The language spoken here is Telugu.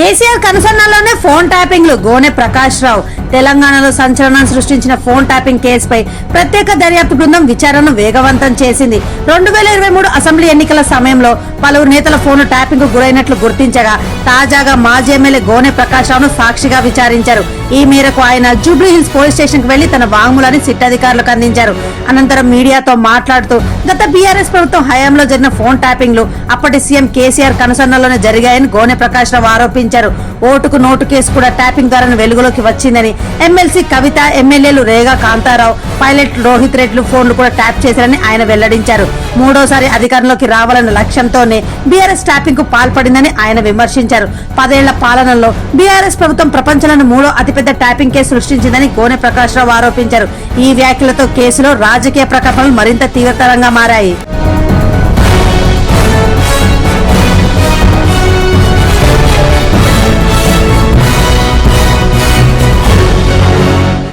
కేసీఆర్ కనుసన్నల్లోనే ఫోన్ ట్యాపింగ్లు. గోనె ప్రకాష్ రావు తెలంగాణలో సంచలనం సృష్టించిన ఫోన్ ట్యాపింగ్ కేసుపై ప్రత్యేక దర్యాప్తు బృందం విచారణను వేగవంతం చేసింది. రెండు వేల ఇరవై మూడు అసెంబ్లీ ఎన్నికల సమయంలో పలువురు నేతల ఫోన్ ట్యాపింగ్ గురైనట్లు గుర్తించగా తాజాగా మాజీ ఎమ్మెల్యే గోనె ప్రకాష్ రావును సాక్షిగా విచారించారు. ఈ మేరకు ఆయన జూబ్లీ హిల్స్ పోలీస్ స్టేషన్కు వెళ్ళి తన వాంగ్మూలాన్ని సిట్ అధికారులకు అందించారు. అనంతరం మీడియాతో మాట్లాడుతూ గత బీఆర్ఎస్ ప్రభుత్వం హయాంలో జరిగిన ఫోన్ ట్యాపింగ్లు అప్పటి సీఎం కేసీఆర్ కనుసన్నలోనే జరిగాయని గోనె ప్రకాష్ రావు ఆరోపించారు. ఓటుకు నోటు కేసు కూడా ట్యాపింగ్ ద్వారా వెలుగులోకి వచ్చిందని ఎమ్మెల్సీ కవిత ఎమ్మెల్యేలు రేగా కాంతారావు పైలట్ రోహిత్ రెడ్లు ఫోన్లు కూడా ట్యాప్ చేశారని ఆయన వెల్లడించారు. మూడోసారి అధికారంలోకి రావాలన్న లక్ష్యంతోనే బీఆర్ఎస్ ట్యాపింగ్కు పాల్పడిందని ఆయన విమర్శించారు. పదేళ్ళ పాలనలో బీఆర్ఎస్ ప్రభుత్వం ప్రపంచంలోని మూడో అతిపెద్ద ట్యాపింగ్ కేసు సృష్టించిందని గోనె ప్రకాష్ రావు ఆరోపించారు. ఈ వ్యాఖ్యలతో కేసులో రాజకీయ ప్రకటనలు మరింత తీవ్రతరంగా మారాయి.